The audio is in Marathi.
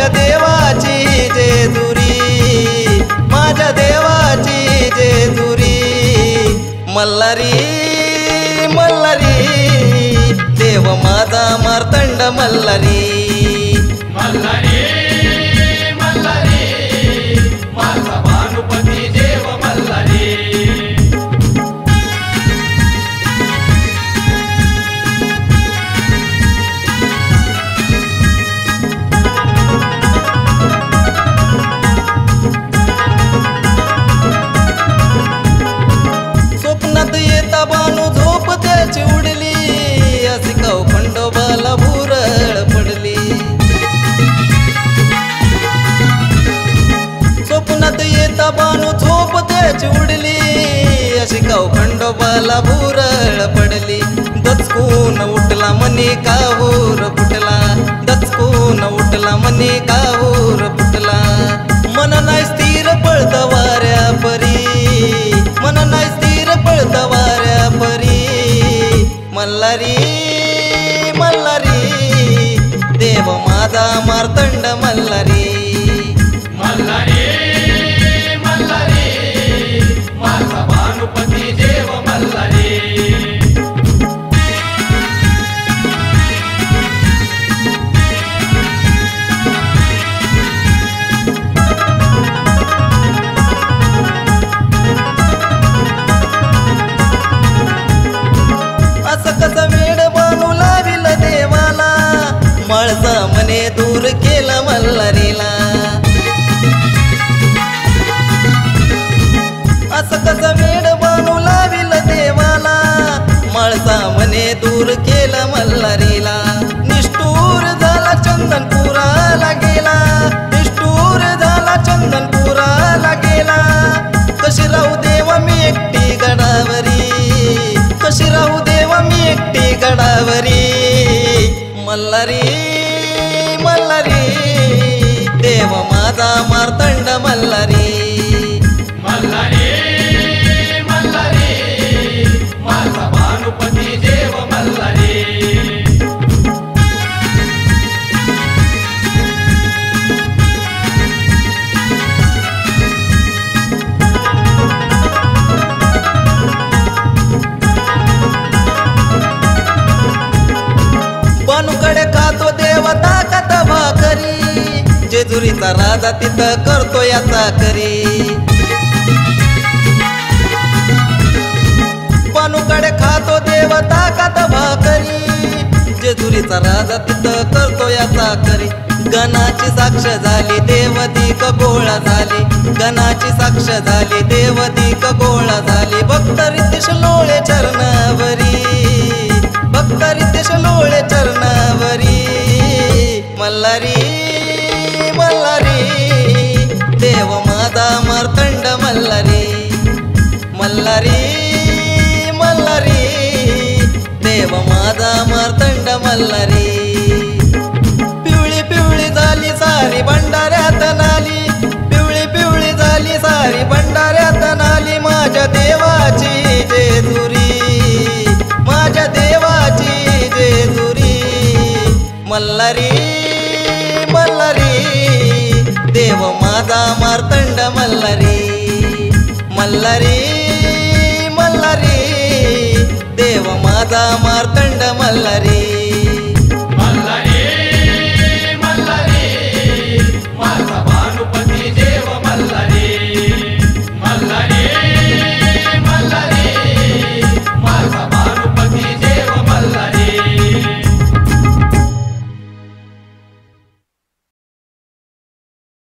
माझ्या देवाची जे दुरी माझ्या देवाची जे जेजुरी मल्हारी मल्हारी देव माता मार्तंड मल्हारी. मल्हारी. झोप उडली अशी काव खंडोबाला भुरळ पडली. स्वप्नात येता बानू झोप त्याची उडली अशी काव खंडोबाला भुरळ पडली. दचकून उठला मनी काहूर फुटला. दचकून उठला मनी काहूर मल्हारी मल्हारी देव माझा मार्तंड एकटी गडावरी मल्हारी मल्हारी देव माझा जेजुरीचा राजा तिथं करतो याचा करी. पानुकडे खातो देवता ताकद भाकरी. जेजुरीचा राजा तिथं करतो याचा करी. गणाची साक्ष झाली देवती गोळा झाली. गणाची साक्ष झाली देवती गोळा झाली. भक्त रितेश लोळे चरणावरी. भक्त रितेश लोळे चरणावरी. मल्हारी मल्हारी. देव माझा मार्तंड मल्हारी. मल्हारी मल्हारी. देव माझा मारतंड मल्हारी. पिवळी पिवळी झाली सारी भंडाऱ्यात नाली. पिवळी पिवळी झाली सारी भंडाऱ्यात नाली. माझ्या देवाची जेजुरी माझ्या देवाची जेजुरी मल्हारी मल्हारी देव माझा मार्तंड मल्हारी मल्हारी मल्हारी देव माझा मार्तंड मल्हारी